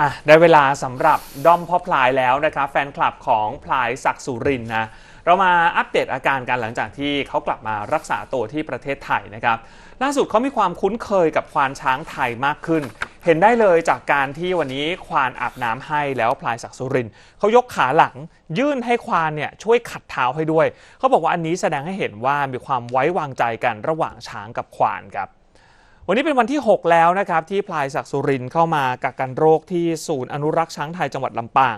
อะได้เวลาสำหรับด้อมพ่อพลายแล้วนะครับแฟนคลับของพลายศักดิ์สุรินนะเรามาอัปเดตอาการกันหลังจากที่เขากลับมารักษาตัวที่ประเทศไทยนะครับล่าสุดเขามีความคุ้นเคยกับควานช้างไทยมากขึ้น เห็นได้เลยจากการที่วันนี้ควานอาบน้ำให้แล้วพลายศักดิ์สุรินเขายกขาหลังยื่นให้ควานเนี่ยช่วยขัดเท้าให้ด้วย เขาบอกว่าอันนี้แสดงให้เห็นว่ามีความไว้วางใจกันระหว่างช้างกับควานครับ วันนี้เป็นวันที่ 6 แล้วนะครับที่พลายศักดิ์สุรินเข้ามากักกันโรคที่ศูนย์อนุรักษ์ช้างไทยจังหวัดลำปาง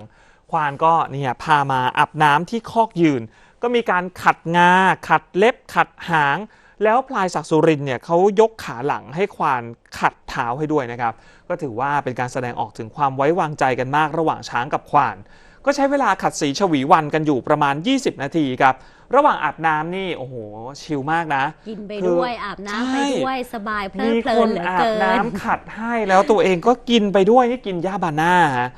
ควานก็เนี่ยพามาอาบน้ำที่คอกยืน ก็มีการขัดงา ขัดเล็บ ขัดหาง แล้วพลายศักดิ์สุรินเนี่ยเขายกขาหลังให้ควานขัดเท้าให้ด้วยนะครับ ก็ถือว่าเป็นการแสดงออกถึงความไว้วางใจกันมากระหว่างช้างกับควาน ก็ใช้เวลาขัดสีฉวีวันกันอยู่ประมาณ 20 นาทีครับ ระหว่างอาบน้ำนี่โอ้โหชิลมากนะ กินไปคือด้วยอาบน้ำไปใช่ด้วยสบายเพลิดมีเพลิคนนเหลืออาบเกินน้ำขัดให้แล้วตัวเองก็กินไปด้วยนี่กินหญ้าบาน่าฮะ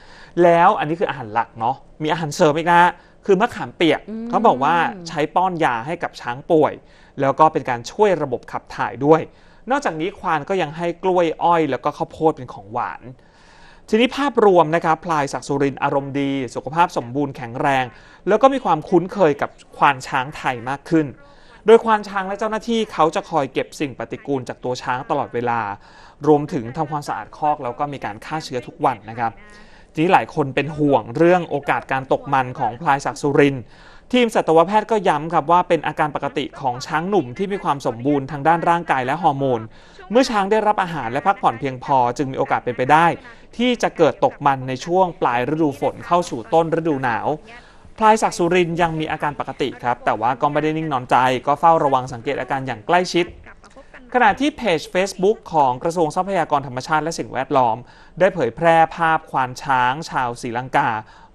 แล้วอันนี้คืออาหารหลักเนาะมีอาหารเสริมอีกนะคือมะขามเปียกอืมเขาบอกว่าใช้ป้อนยาให้กับช้างป่วย แล้วก็เป็นการช่วยระบบขับถ่ายด้วย นอกจากนี้ควานก็ยังให้กล้วยอ้อย แล้วก็ข้าวโพดเป็นของหวาน ทีนี้ภาพรวมนะครับพลายศักสุรินอารมณ์ดี สุขภาพสมบูรณ์แข็งแรง แล้วก็มีความคุ้นเคยกับควานช้างไทยมากขึ้น โดยควานช้างและเจ้าหน้าที่เขาจะคอยเก็บสิ่งปฏิกูลจากตัวช้างตลอดเวลา รวมถึงทำความสะอาดคอกแล้วก็มีการฆ่าเชื้อทุกวันนะครับทีนี้หลายคนเป็นห่วงเรื่องโอกาสการตกมันของพลายศักสุริน ทีมสัตวแพทย์ก็ย้ำครับว่าเป็นอาการปกติของช้างหนุ่มที่มีความสมบูรณ์ทางด้านร่างกายและฮอร์โมน เมื่อช้างได้รับอาหารและพักผ่อนเพียงพอจึงมีโอกาสเป็นไปได้ ที่จะเกิดตกมันในช่วงปลายฤดูฝนเข้าสู่ต้นฤดูหนาวพลายศักสุรินยังมีอาการปกติครับ แต่ว่าก็ไม่ได้นิ่งนอนใจ ก็เฝ้าระวังสังเกตอาการอย่างใกล้ชิด ขณะที่เพจ Facebook ของกระทรวงทรัพยากรธรรมชาติและสิ่งแวดล้อม ได้เผยแพร่ภาพควานช้าง ชาวศรีลังกา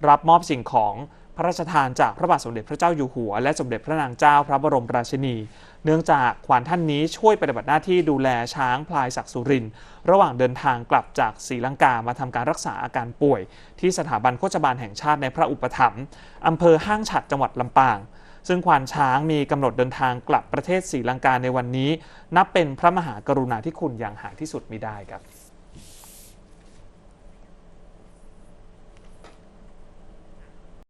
รับมอบสิ่งของ พระราชทานจากพระบาทสมเด็จพระเจ้าอยู่หัว และสมเด็จพระนางเจ้าพระบรมราชินี เนื่องจากควานท่านนี้ช่วยปฏิบัติหน้าที่ดูแลช้างพลายศักดิ์สุรินระหว่างเดินทางกลับจากศรีลังกามาทำการรักษาอาการป่วย ที่สถาบันโฆษบาลแห่งชาติในพระอุปถัมภ์อำเภอห้างฉัดจังหวัดลำปาง ซึ่งควานช้างมีกำหนดเดินทางกลับประเทศศรีลังกาในวันนี้ นับเป็นพระมหากรุณาธิคุณอย่างหาที่สุดมิได้ครับ